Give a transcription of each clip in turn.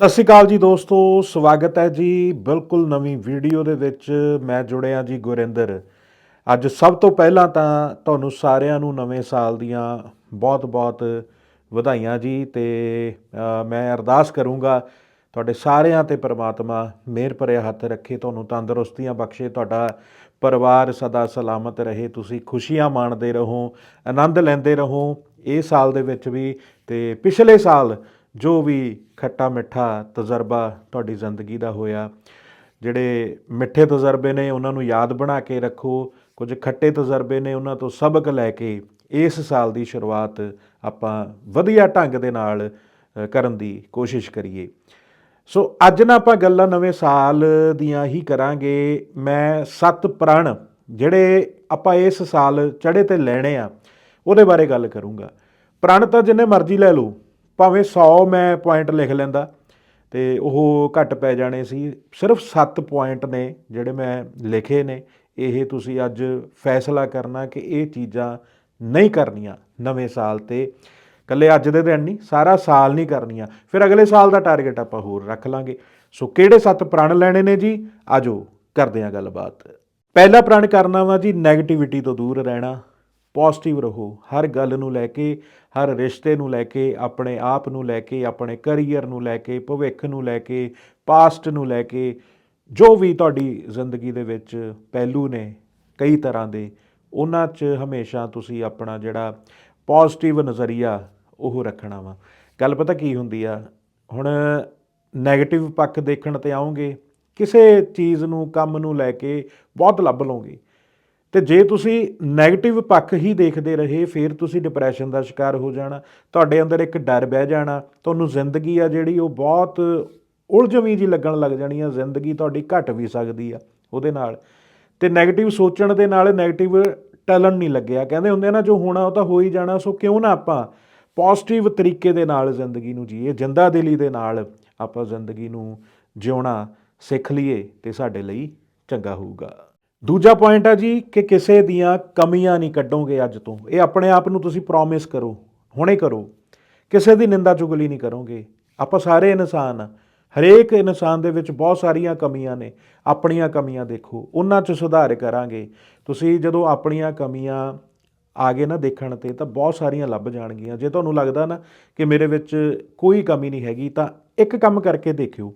ਸਤਿ ਸ਼੍ਰੀ ਅਕਾਲ ਜੀ ਦੋਸਤੋ, ਸਵਾਗਤ ਹੈ ਜੀ ਬਿਲਕੁਲ ਨਵੀਂ ਵੀਡੀਓ ਦੇ ਵਿੱਚ ਮੈਂ ਜੁੜਿਆ ਜੀ ਗੁਰਿੰਦਰ। ਅੱਜ ਸਭ ਤੋਂ ਪਹਿਲਾਂ ਤਾਂ ਤੁਹਾਨੂੰ ਸਾਰਿਆਂ ਨੂੰ ਨਵੇਂ ਸਾਲ ਦੀਆਂ ਬਹੁਤ-ਬਹੁਤ ਵਧਾਈਆਂ ਜੀ ਤੇ ਮੈਂ ਅਰਦਾਸ ਕਰੂੰਗਾ ਤੁਹਾਡੇ ਸਾਰਿਆਂ ਤੇ ਪ੍ਰਮਾਤਮਾ ਮਿਹਰ ਭਰਿਆ ਹੱਥ ਰੱਖੇ, ਤੁਹਾਨੂੰ ਤੰਦਰੁਸਤੀਆਂ ਬਖਸ਼ੇ, ਤੁਹਾਡਾ ਪਰਿਵਾਰ ਸਦਾ ਸਲਾਮਤ ਰਹੇ, ਤੁਸੀਂ ਖੁਸ਼ੀਆਂ ਮਾਣਦੇ ਰਹੋ, ਆਨੰਦ ਲੈਂਦੇ ਰਹੋ। ਇਹ ਸਾਲ ਦੇ ਵਿੱਚ ਵੀ ਤੇ ਪਿਛਲੇ ਸਾਲ ਜੋ ਵੀ ਖੱਟਾ ਮਿੱਠਾ ਤਜਰਬਾ ਤੁਹਾਡੀ ਜ਼ਿੰਦਗੀ ਦਾ ਹੋਇਆ। ਜਿਹੜੇ ਮਿੱਠੇ ਤਜਰਬੇ ਨੇ ਉਹਨਾਂ ਨੂੰ ਯਾਦ ਬਣਾ ਕੇ ਰੱਖੋ। ਕੁਝ ਖੱਟੇ ਤਜਰਬੇ ਨੇ ਉਹਨਾਂ ਤੋਂ ਸਬਕ ਲੈ ਕੇ ਇਸ ਸਾਲ ਦੀ ਸ਼ੁਰੂਆਤ ਆਪਾਂ ਵਧੀਆ ਢੰਗ ਦੇ ਨਾਲ ਕਰਨ ਦੀ ਕੋਸ਼ਿਸ਼ ਕਰੀਏ। ਸੋ ਅੱਜ ਨਾ ਆਪਾਂ ਗੱਲਾਂ ਨਵੇਂ ਸਾਲ ਦੀਆਂ ਹੀ ਕਰਾਂਗੇ। ਮੈਂ ਸੱਤ ਪ੍ਰਣ ਜਿਹੜੇ ਆਪਾਂ ਇਸ ਸਾਲ ਚੜੇ ਤੇ ਲੈਣੇ ਆ, ਉਹਦੇ ਬਾਰੇ ਗੱਲ ਕਰੂੰਗਾ। ਪ੍ਰਣ ਤਾਂ ਜਿੰਨੇ ਮਰਜ਼ੀ ਲੈ ਲਓ। ਭਾਵੇਂ 100 ਮੈਂ ਪੁਆਇੰਟ ਲਿਖ ਲੈਂਦਾ ਤੇ ਉਹ ਘੱਟ ਪੈ ਜਾਣੇ ਸੀ। ਸਿਰਫ 7 ਪੁਆਇੰਟ ਨੇ ਜਿਹੜੇ ਮੈਂ ਲਿਖੇ ਨੇ। ਇਹ ਤੁਸੀਂ ਅੱਜ ਫੈਸਲਾ ਕਰਨਾ ਕਿ ਇਹ ਚੀਜ਼ਾਂ ਨਹੀਂ ਕਰਨੀਆਂ ਨਵੇਂ ਸਾਲ ਤੇ। ਕੱਲੇ ਅੱਜ ਦੇ ਦਿਨ ਨਹੀਂ, ਸਾਰਾ ਸਾਲ ਨਹੀਂ ਕਰਨੀਆਂ। ਫਿਰ ਅਗਲੇ ਸਾਲ ਦਾ ਟਾਰਗੇਟ ਆਪਾਂ ਹੋਰ ਰੱਖ ਲਾਂਗੇ। ਸੋ ਕਿਹੜੇ ਸੱਤ ਪ੍ਰਣ ਲੈਣੇ ਨੇ ਜੀ? ਆਜੋ ਕਰਦੇ ਹਾਂ ਗੱਲਬਾਤ। ਪਹਿਲਾ ਪ੍ਰਣ ਕਰਨਾ ਵਾ ਜੀ 네ਗੇਟਿਵਿਟੀ ਤੋਂ ਦੂਰ ਰਹਿਣਾ। ਪੋਜ਼ਿਟਿਵ ਰਹੋ। ਹਰ ਗੱਲ ਨੂੰ ਲੈ ਕੇ, ਹਰ ਰਿਸ਼ਤੇ ਨੂੰ ਲੈ ਕੇ, ਆਪਣੇ ਆਪ ਨੂੰ ਲੈ ਕੇ, ਆਪਣੇ ਕੈਰੀਅਰ ਨੂੰ ਲੈ ਕੇ, ਭਵਿੱਖ ਨੂੰ ਲੈ ਕੇ ਪਾਸਟ ਨੂੰ ਲੈ ਕੇ, ਜੋ ਵੀ ਤੁਹਾਡੀ ਜ਼ਿੰਦਗੀ ਦੇ ਵਿੱਚ ਪਹਿਲੂ ਨੇ ਕਈ ਤਰ੍ਹਾਂ ਦੇ, ਉਹਨਾਂ 'ਚ ਹਮੇਸ਼ਾ ਤੁਸੀਂ ਆਪਣਾ ਜਿਹੜਾ ਪੋਜ਼ਿਟਿਵ ਨਜ਼ਰੀਆ ਉਹ ਰੱਖਣਾ ਵਾ। ਗੱਲ ਪਤਾ ਕੀ ਹੁੰਦੀ ਆ? ਹੁਣ 네ਗੇਟਿਵ ਪੱਖ ਦੇਖਣ ਤੇ ਆਉਂਗੇ ਕਿਸੇ ਚੀਜ਼ ਨੂੰ, ਕੰਮ ਨੂੰ ਲੈ ਕੇ ਬਹੁਤ ਲੱਭ ਲਓਗੇ। ਤੇ ਜੇ ਤੁਸੀਂ ਨੈਗੇਟਿਵ ਪੱਖ ਹੀ ਦੇਖਦੇ ਰਹੇ, ਫਿਰ ਤੁਸੀਂ ਡਿਪਰੈਸ਼ਨ ਦਾ ਸ਼ਿਕਾਰ ਹੋ ਜਾਣਾ, ਤੁਹਾਡੇ ਅੰਦਰ ਇੱਕ ਡਰ ਬਹਿ ਜਾਣਾ, ਤੁਹਾਨੂੰ ਜ਼ਿੰਦਗੀ ਆ ਜਿਹੜੀ ਉਹ ਬਹੁਤ ਉਲਝਵੀਂ ਜੀ ਲੱਗਣ ਲੱਗ ਜਾਣੀ ਆ, ਜ਼ਿੰਦਗੀ ਤੁਹਾਡੀ ਘਟ ਵੀ ਸਕਦੀ ਆ ਉਹਦੇ ਨਾਲ। ਤੇ ਨੈਗੇਟਿਵ ਸੋਚਣ ਦੇ ਨਾਲ ਨੈਗੇਟਿਵ ਟਲਣ ਨਹੀਂ ਲੱਗਿਆ। ਕਹਿੰਦੇ ਹੁੰਦੇ ਨਾ, ਜੋ ਹੋਣਾ ਉਹ ਤਾਂ ਹੋ ਹੀ ਜਾਣਾ, ਸੋ ਕਿਉਂ ਨਾ ਆਪਾਂ ਪੋਜ਼ਿਟਿਵ ਤਰੀਕੇ ਦੇ ਨਾਲ ਜ਼ਿੰਦਗੀ ਨੂੰ ਜੀਏ, ਜਿੰਦਾ ਦਿਲੀ ਦੇ ਨਾਲ ਆਪਾਂ ਜ਼ਿੰਦਗੀ ਨੂੰ ਜਿਉਣਾ ਸਿੱਖ ਲਈਏ ਤੇ ਸਾਡੇ ਲਈ ਚੰਗਾ ਹੋਊਗਾ। ਦੂਜਾ ਪੁਆਇੰਟ ਆ ਜੀ ਕਿ ਕਿਸੇ ਦੀਆਂ ਕਮੀਆਂ ਨਹੀਂ ਕੱਢੋਗੇ ਅੱਜ ਤੋਂ। ਇਹ ਆਪਣੇ ਆਪ ਨੂੰ ਤੁਸੀਂ ਪ੍ਰੋਮਿਸ ਕਰੋ, ਹੁਣੇ ਕਰੋ। ਕਿਸੇ ਦੀ ਨਿੰਦਾ ਚੁਗਲੀ ਨਹੀਂ ਕਰੋਗੇ। ਆਪਾਂ ਸਾਰੇ ਇਨਸਾਨ ਆ। ਹਰੇਕ ਇਨਸਾਨ ਦੇ ਵਿੱਚ ਬਹੁਤ ਸਾਰੀਆਂ ਕਮੀਆਂ ਨੇ। ਆਪਣੀਆਂ ਕਮੀਆਂ ਦੇਖੋ, ਉਹਨਾਂ 'ਚ ਸੁਧਾਰ ਕਰਾਂਗੇ। ਤੁਸੀਂ ਜਦੋਂ ਆਪਣੀਆਂ ਕਮੀਆਂ ਆਗੇ ਨਾ ਦੇਖਣ ਤੇ ਤਾਂ ਬਹੁਤ ਸਾਰੀਆਂ ਲੱਭ ਜਾਣਗੀਆਂ। ਜੇ ਤੁਹਾਨੂੰ ਲੱਗਦਾ ਨਾ ਕਿ ਮੇਰੇ ਵਿੱਚ ਕੋਈ ਕਮੀ ਨਹੀਂ ਹੈਗੀ, ਤਾਂ ਇੱਕ ਕੰਮ ਕਰਕੇ ਦੇਖਿਓ।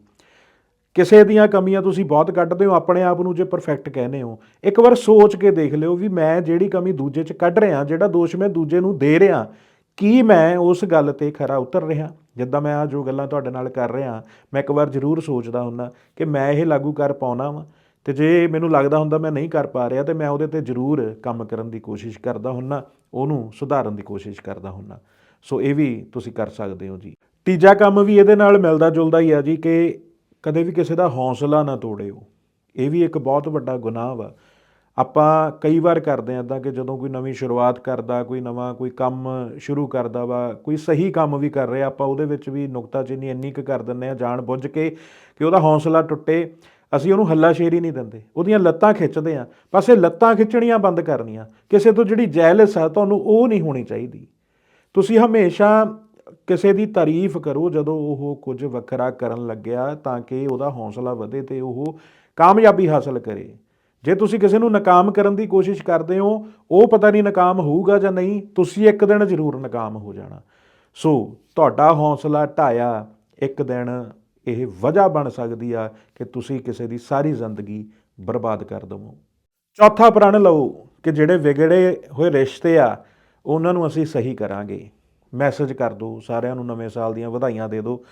ਕਿਸੇ ਦੀਆਂ ਕਮੀਆਂ ਤੁਸੀਂ ਬਹੁਤ ਕੱਢਦੇ ਹੋ, ਆਪਣੇ ਆਪ ਨੂੰ ਜੇ ਪਰਫੈਕਟ ਕਹਿੰਦੇ ਹੋ। ਇੱਕ ਵਾਰ ਸੋਚ ਕੇ ਦੇਖ ਲਿਓ ਵੀ ਮੈਂ ਜਿਹੜੀ ਕਮੀ ਦੂਜੇ 'ਚ ਕੱਢ ਰਿਹਾ, ਜਿਹੜਾ ਦੋਸ਼ ਮੈਂ ਦੂਜੇ ਨੂੰ ਦੇ ਰਿਹਾ, ਕੀ ਮੈਂ ਉਸ ਗੱਲ ਤੇ ਖਰਾ ਉਤਰ ਰਿਹਾ? ਜਿੱਦਾਂ ਮੈਂ ਆ ਜੋ ਗੱਲਾਂ ਤੁਹਾਡੇ ਨਾਲ ਕਰ ਰਿਹਾ, ਮੈਂ ਇੱਕ ਵਾਰ ਜ਼ਰੂਰ ਸੋਚਦਾ ਹੁੰਦਾ ਕਿ ਮੈਂ ਇਹ ਲਾਗੂ ਕਰ ਪਾਉਣਾ ਵਾਂ। ਤੇ ਜੇ ਮੈਨੂੰ ਲੱਗਦਾ ਹੁੰਦਾ ਮੈਂ ਨਹੀਂ ਕਰ ਪਾ ਰਿਹਾ, ਤੇ ਮੈਂ ਉਹਦੇ ਤੇ ਜ਼ਰੂਰ ਕੰਮ ਕਰਨ ਦੀ ਕੋਸ਼ਿਸ਼ ਕਰਦਾ ਹੁੰਨਾ, ਉਹਨੂੰ ਸੁਧਾਰਨ ਦੀ ਕੋਸ਼ਿਸ਼ ਕਰਦਾ ਹੁੰਨਾ। ਸੋ ਇਹ ਵੀ ਤੁਸੀਂ ਕਰ ਸਕਦੇ ਹੋ ਜੀ। ਤੀਜਾ ਕੰਮ ਵੀ ਇਹਦੇ ਨਾਲ ਮਿਲਦਾ ਜੁਲਦਾ ਹੀ ਆ ਜੀ ਕਿ ਕਦੇ ਵੀ ਕਿਸੇ ਦਾ ਹੌਸਲਾ ਨਾ ਤੋੜਿਓ। ਇਹ ਵੀ ਇੱਕ ਬਹੁਤ ਵੱਡਾ ਗੁਨਾਹ ਵਾ। ਆਪਾਂ ਕਈ ਵਾਰ ਕਰਦੇ ਆਂ ਤਾਂ ਕਿ ਜਦੋਂ ਕੋਈ ਨਵੀਂ ਸ਼ੁਰੂਆਤ ਕਰਦਾ, ਕੋਈ ਨਵਾਂ ਕੋਈ ਕੰਮ ਸ਼ੁਰੂ ਕਰਦਾ ਵਾ, ਕੋਈ ਸਹੀ ਕੰਮ ਵੀ ਕਰ ਰਿਹਾ, ਆਪਾਂ ਉਹਦੇ ਵਿੱਚ ਵੀ ਨੁਕਤਾਚੀਨੀ ਇੰਨੀ ਕੁ ਕਰ ਦਿੰਦੇ ਆ ਜਾਣ ਬੁੱਝ ਕੇ ਕਿ ਉਹਦਾ ਹੌਸਲਾ ਟੁੱਟੇ, ਅਸੀਂ ਉਹਨੂੰ ਹੱਲਾਸ਼ੇਰੀ ਨਹੀਂ ਦਿੰਦੇ। ਉਹਦੀਆਂ ਲੱਤਾਂ ਖਿੱਚਦੇ ਆ ਬਸ ਇਹ ਲੱਤਾਂ ਖਿੱਚਣੀਆਂ ਬੰਦ ਕਰਨੀਆਂ। ਕਿਸੇ ਤੋਂ ਜਿਹੜੀ ਜੈਲਸ ਆ, ਤੁਹਾਨੂੰ ਉਹ ਨਹੀਂ ਹੋਣੀ ਚਾਹੀਦੀ। ਤੁਸੀਂ ਹਮੇਸ਼ਾ ਕਿਸੇ ਦੀ ਤਾਰੀਫ ਕਰੋ ਜਦੋਂ ਉਹ ਕੁਝ ਵੱਖਰਾ ਕਰਨ ਲੱਗਿਆ ਤਾਂ ਕਿ ਉਹਦਾ ਹੌਸਲਾ ਵਧੇ ਤੇ ਉਹ ਕਾਮਯਾਬੀ ਹਾਸਲ ਕਰੇ। ਜੇ ਤੁਸੀਂ ਕਿਸੇ ਨੂੰ ਨਾਕਾਮ ਕਰਨ ਦੀ ਕੋਸ਼ਿਸ਼ ਕਰਦੇ ਹੋ, ਉਹ ਪਤਾ ਨਹੀਂ ਨਾਕਾਮ ਹੋਊਗਾ ਜਾਂ ਨਹੀਂ, ਤੁਸੀਂ ਇੱਕ ਦਿਨ ਜ਼ਰੂਰ ਨਾਕਾਮ ਹੋ ਜਾਣਾ। ਸੋ ਤੁਹਾਡਾ ਹੌਸਲਾ ਢਾਇਆ, ਇੱਕ ਦਿਨ ਇਹ ਵਜ੍ਹਾ ਬਣ ਸਕਦੀ ਆ ਕਿ ਤੁਸੀਂ ਕਿਸੇ ਦੀ ਸਾਰੀ ਜ਼ਿੰਦਗੀ ਬਰਬਾਦ ਕਰ ਦਵੋ। ਚੌਥਾ ਪ੍ਰਣ ਲਓ ਕਿ ਜਿਹੜੇ ਵਿਗੜੇ ਹੋਏ ਰਿਸ਼ਤੇ ਆ, ਉਹਨਾਂ ਨੂੰ ਅਸੀਂ ਸਹੀ ਕਰਾਂਗੇ। ਮੈਸੇਜ ਕਰ ਦਿਓ ਸਾਰਿਆਂ ਨੂੰ ਨਵੇਂ ਸਾਲ ਦੀਆਂ ਵਧਾਈਆਂ ਦੇ ਦਿਓ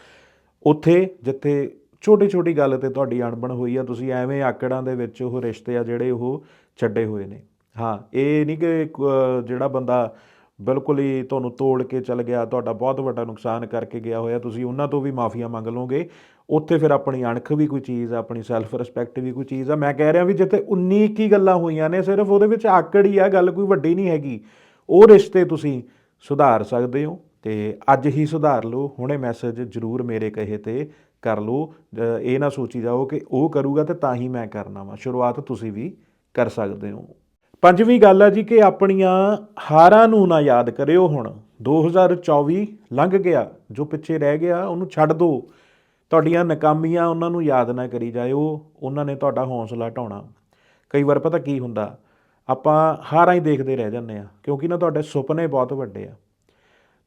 ਉੱਥੇ ਜਿੱਥੇ ਛੋਟੀ ਛੋਟੀ ਗੱਲ ਤੇ ਤੁਹਾਡੀ ਅਣਬਣ ਹੋਈ ਆ, ਤੁਸੀਂ ਐਵੇਂ ਆਕੜਾਂ ਦੇ ਵਿੱਚ ਉਹ ਰਿਸ਼ਤੇ ਆ ਜਿਹੜੇ ਉਹ ਛੱਡੇ ਹੋਏ ਨੇ। ਹਾਂ, ਇਹ ਨਹੀਂ ਕਿ ਜਿਹੜਾ ਬੰਦਾ ਬਿਲਕੁਲ ਹੀ ਤੁਹਾਨੂੰ ਤੋੜ ਕੇ ਚਲ ਗਿਆ, ਤੁਹਾਡਾ ਬਹੁਤ ਵੱਡਾ ਨੁਕਸਾਨ ਕਰਕੇ ਗਿਆ ਹੋਇਆ, ਤੁਸੀਂ ਉਹਨਾਂ ਤੋਂ ਵੀ ਮਾਫੀਆ ਮੰਗ ਲਓਗੇ। ਉੱਥੇ ਫਿਰ ਆਪਣੀ ਅਣਖ ਵੀ ਕੋਈ ਚੀਜ਼ ਆ, ਆਪਣੀ ਸੈਲਫ ਰਿਸਪੈਕਟ ਵੀ ਕੋਈ ਚੀਜ਼ ਆ। ਮੈਂ ਕਹਿ ਰਿਹਾ ਵੀ ਜਿੱਥੇ 19 ਕੀ ਗੱਲਾਂ ਹੋਈਆਂ ਨੇ, ਸਿਰਫ ਉਹਦੇ ਵਿੱਚ ਆਕੜ ਹੀ ਆ, ਗੱਲ ਕੋਈ ਵੱਡੀ ਨਹੀਂ ਹੈਗੀ। ਉਹ ਰਿਸ਼ਤੇ ਤੁਸੀਂ ਸੁਧਾਰ ਸਕਦੇ ਹੋ ਤੇ ਅੱਜ ਹੀ ਸੁਧਾਰ ਲਓ, ਹੁਣੇ ਮੈਸੇਜ ਜਰੂਰ ਮੇਰੇ ਕਹੇ ਤੇ ਕਰ ਲਓ। ਇਹ ਨਾ ਸੋਚੀ ਜਾਓ ਕਿ ਉਹ ਕਰੂਗਾ ਤੇ ਤਾਂ ਹੀ ਮੈਂ ਕਰਨਾ ਵਾ। ਸ਼ੁਰੂਆਤ ਤੁਸੀਂ ਵੀ ਕਰ ਸਕਦੇ ਹੋ। ਪੰਜਵੀਂ ਗੱਲ ਹੈ ਜੀ ਕਿ ਆਪਣੀਆਂ ਹਾਰਾਂ ਨੂੰ ਨਾ ਯਾਦ ਕਰਿਓ ਹੁਣ। 2024 ਲੰਘ ਗਿਆ, ਜੋ ਪਿੱਛੇ ਰਹਿ ਗਿਆ, ਉਹਨੂੰ ਛੱਡ ਦਿਓ ਤੁਹਾਡੀਆਂ ਨਾਕਾਮੀਆਂ ਉਹਨਾਂ ਨੂੰ ਯਾਦ ਨਾ ਕਰੀ ਜਾਇਓ, ਉਹਨਾਂ ਨੇ ਤੁਹਾਡਾ ਹੌਸਲਾ ਢਾਉਣਾ। ਕਈ ਵਾਰ ਪਤਾ ਕੀ ਹੁੰਦਾ ਆਪਾਂ ਹਾਰਾਂ ਹੀ ਦੇਖਦੇ ਰਹਿ ਜਾਂਦੇ ਆ ਕਿਉਂਕਿ ਨਾ ਤੁਹਾਡੇ ਸੁਪਨੇ ਬਹੁਤ ਵੱਡੇ ਆ।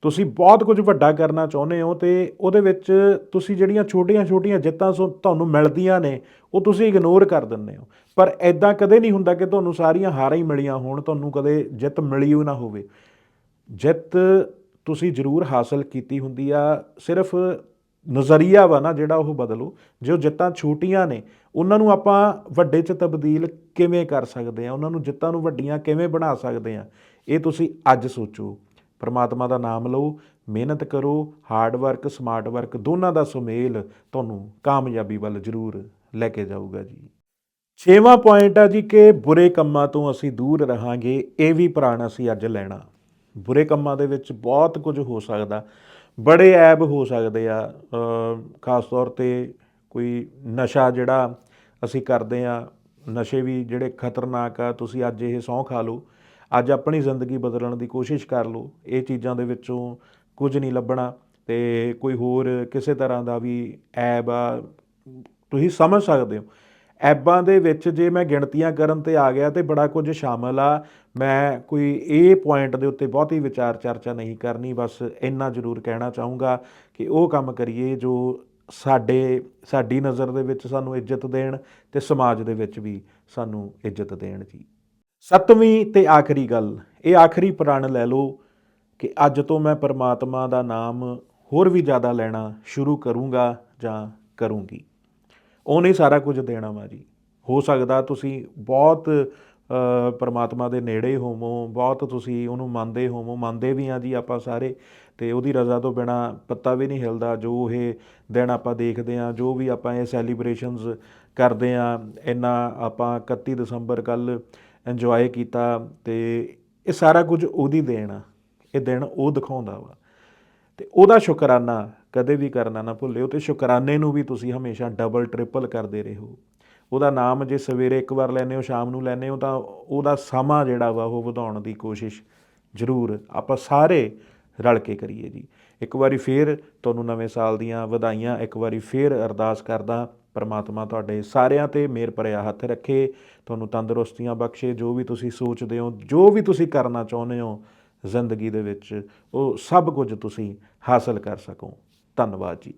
ਤੁਸੀਂ ਬਹੁਤ ਕੁਝ ਵੱਡਾ ਕਰਨਾ ਚਾਹੁੰਦੇ ਹੋ ਤੇ ਉਹਦੇ ਵਿੱਚ ਤੁਸੀਂ ਜਿਹੜੀਆਂ ਛੋਟੀਆਂ-ਛੋਟੀਆਂ ਜਿੱਤਾਂ ਸੋ ਤੁਹਾਨੂੰ ਮਿਲਦੀਆਂ ਨੇ, ਉਹ ਤੁਸੀਂ ਇਗਨੋਰ ਕਰ ਦਿੰਦੇ ਹੋ। ਪਰ ਐਦਾਂ ਕਦੇ ਨਹੀਂ ਹੁੰਦਾ ਕਿ ਤੁਹਾਨੂੰ ਸਾਰੀਆਂ ਹਾਰਾਂ ਹੀ ਮਿਲੀਆਂ ਹੋਣ, ਤੁਹਾਨੂੰ ਕਦੇ ਜਿੱਤ ਮਿਲੀ ਹੋਈ ਨਾ ਹੋਵੇ। ਜਿੱਤ ਤੁਸੀਂ ਜ਼ਰੂਰ ਹਾਸਲ ਕੀਤੀ ਹੁੰਦੀ ਆ, ਸਿਰਫ ਨਜ਼ਰੀਆ ਵਾ ਨਾ ਜਿਹੜਾ ਉਹ ਬਦਲੋ, ਜੋ ਜਿੱਤਾਂ ਛੋਟੀਆਂ ਨੇ, ਉਹਨਾਂ ਨੂੰ ਆਪਾਂ ਵੱਡੇ 'ਚ ਤਬਦੀਲ ਕਿਵੇਂ ਕਰ ਸਕਦੇ ਆ ਉਹਨਾਂ ਨੂੰ ਜਿੱਤਾਂ ਨੂੰ ਵੱਡੀਆਂ ਕਿਵੇਂ ਬਣਾ ਸਕਦੇ ਆ ਇਹ ਤੁਸੀਂ ਅੱਜ ਸੋਚੋ। ਪਰਮਾਤਮਾ ਦਾ ਨਾਮ ਲਓ, ਮਿਹਨਤ ਕਰੋ ਹਾਰਡ ਵਰਕ ਸਮਾਰਟ ਵਰਕ ਦੋਨਾਂ ਦਾ ਸੁਮੇਲ ਤੁਹਾਨੂੰ ਕਾਮਯਾਬੀ ਵੱਲ ਜ਼ਰੂਰ ਲੈ ਕੇ ਜਾਊਗਾ ਜੀ। ਛੇਵਾਂ ਪੁਆਇੰਟ ਆ ਜੀ ਕਿ ਬੁਰੇ ਕੰਮਾਂ ਤੋਂ ਅਸੀਂ ਦੂਰ ਰਹਾਂਗੇ, ਇਹ ਵੀ ਪ੍ਰਾਣ ਅਸੀਂ ਅੱਜ ਲੈਣਾ। ਬੁਰੇ ਕੰਮਾਂ ਦੇ ਵਿੱਚ ਬਹੁਤ ਕੁਝ ਹੋ ਸਕਦਾ। ਬੜੇ ਐਬ ਹੋ ਸਕਦੇ ਆ ਖਾਸ ਤੌਰ ਤੇ ਕੋਈ ਨਸ਼ਾ ਜਿਹੜਾ ਅਸੀਂ ਕਰਦੇ ਆ, ਨਸ਼ੇ ਵੀ ਜਿਹੜੇ ਖਤਰਨਾਕ ਆ, ਤੁਸੀਂ ਅੱਜ ਇਹ ਸਹੁੰ ਖਾ ਲਓ, ਅੱਜ ਆਪਣੀ ਜ਼ਿੰਦਗੀ ਬਦਲਣ ਦੀ ਕੋਸ਼ਿਸ਼ ਕਰ ਲਓ, ਇਹ ਚੀਜ਼ਾਂ ਦੇ ਵਿੱਚੋਂ ਕੁਝ ਨਹੀਂ ਲੱਭਣਾ ਤੇ ਕੋਈ ਹੋਰ ਕਿਸੇ ਤਰ੍ਹਾਂ ਦਾ ਵੀ ਐਬ ਆ, ਤੁਸੀਂ ਸਮਝ ਸਕਦੇ ਹੋ। ਐਬਾਂ ਦੇ ਵਿੱਚ ਜੇ ਮੈਂ ਗਿਣਤੀਆਂ ਕਰਨ ਤੇ ਆ ਗਿਆ ਤੇ ਬੜਾ ਕੁਝ ਸ਼ਾਮਲ ਆ, ਮੈਂ ਕੋਈ ਇਹ ਪੁਆਇੰਟ ਦੇ ਉੱਤੇ ਬਹੁਤੀ ਵਿਚਾਰ ਚਰਚਾ ਨਹੀਂ ਕਰਨੀ, ਬਸ ਇੰਨਾ ਜ਼ਰੂਰ ਕਹਿਣਾ ਚਾਹੂੰਗਾ ਕਿ ਉਹ ਕੰਮ ਕਰੀਏ ਜੋ ਸਾਡੇ, ਸਾਡੀ ਨਜ਼ਰ ਦੇ ਵਿੱਚ ਸਾਨੂੰ ਇੱਜ਼ਤ ਦੇਣ ਤੇ ਸਮਾਜ ਦੇ ਵਿੱਚ ਵੀ ਸਾਨੂੰ ਇੱਜ਼ਤ ਦੇਣ ਜੀ। ਸੱਤਵੀਂ ਤੇ ਆਖਰੀ ਗੱਲ, ਇਹ ਆਖਰੀ ਪ੍ਰਣ ਲੈ ਲਓ ਕਿ ਅੱਜ ਤੋਂ ਮੈਂ ਪਰਮਾਤਮਾ ਦਾ ਨਾਮ ਹੋਰ ਵੀ ਜ਼ਿਆਦਾ ਲੈਣਾ ਸ਼ੁਰੂ ਕਰੂੰਗਾ ਜਾਂ ਕਰੂੰਗੀ। ਉਹਨੇ ਸਾਰਾ ਕੁਝ ਦੇਣਾ ਵਾ ਜੀ। ਹੋ ਸਕਦਾ ਤੁਸੀਂ ਬਹੁਤ ਪਰਮਾਤਮਾ ਦੇ ਨੇੜੇ ਹੋਵੋ, ਬਹੁਤ ਤੁਸੀਂ ਉਹਨੂੰ ਮੰਨਦੇ ਹੋਵੋ। ਮੰਨਦੇ ਵੀ ਆ ਜੀ ਆਪਾਂ ਸਾਰੇ ਤੇ ਉਹਦੀ ਰਜ਼ਾ ਤੋਂ ਬਿਨਾ ਪੱਤਾ ਵੀ ਨਹੀਂ ਹਿਲਦਾ। ਜੋ ਇਹ ਦਿਨ ਆਪਾਂ ਦੇਖਦੇ ਆ, ਜੋ ਵੀ ਆਪਾਂ ਇਹ ਸੈਲੀਬ੍ਰੇਸ਼ਨਸ ਕਰਦੇ ਆ, ਇੰਨਾ ਆਪਾਂ 31 ਦਸੰਬਰ ਕੱਲ ਇੰਜੋਏ ਕੀਤਾ ਤੇ ਇਹ ਸਾਰਾ ਕੁਝ ਉਹਦੀ ਦੇਣ ਆ। ਇਹ ਦਿਨ ਉਹ ਦਿਖਾਉਂਦਾ ਵਾ। ਤੇ ਉਹਦਾ ਸ਼ੁਕਰਾਨਾ ਕਦੇ ਵੀ ਕਰਨਾ ਨਾ ਭੁੱਲਿਓ ਤੇ ਸ਼ੁਕਰਾਨੇ ਨੂੰ ਵੀ ਤੁਸੀਂ ਹਮੇਸ਼ਾ ਡਬਲ ਟ੍ਰਿਪਲ ਕਰਦੇ ਰਹੋ। ਉਹਦਾ ਨਾਮ ਜੇ ਸਵੇਰੇ ਇੱਕ ਵਾਰ ਲੈਨੇ ਹੋ, ਸ਼ਾਮ ਨੂੰ ਲੈਨੇ ਹੋ, ਤਾਂ ਉਹਦਾ ਸਮਾਂ ਜਿਹੜਾ ਵਾ ਉਹ ਵਧਾਉਣ ਦੀ ਕੋਸ਼ਿਸ਼ ਜ਼ਰੂਰ ਆਪਾਂ ਸਾਰੇ ਰਲ ਕੇ ਕਰੀਏ ਜੀ। ਇੱਕ ਵਾਰੀ ਫੇਰ ਤੁਹਾਨੂੰ ਨਵੇਂ ਸਾਲ ਦੀਆਂ ਵਧਾਈਆਂ, ਇੱਕ ਵਾਰੀ ਫੇਰ ਅਰਦਾਸ ਕਰਦਾ, ਪਰਮਾਤਮਾ ਤੁਹਾਡੇ ਸਾਰਿਆਂ ਤੇ ਮਿਹਰ ਭਰਿਆ ਹੱਥ ਰੱਖੇ, ਤੁਹਾਨੂੰ ਤੰਦਰੁਸਤੀਆਂ ਬਖਸ਼ੇ, ਜੋ ਵੀ ਤੁਸੀਂ ਸੋਚਦੇ ਹੋ, ਜੋ ਵੀ ਤੁਸੀਂ ਕਰਨਾ ਚਾਹੁੰਦੇ ਹੋ ਜ਼ਿੰਦਗੀ ਦੇ ਵਿੱਚ, ਉਹ ਸਭ ਕੁਝ ਤੁਸੀਂ ਹਾਸਲ ਕਰ ਸਕੋ। ਧੰਨਵਾਦ ਜੀ।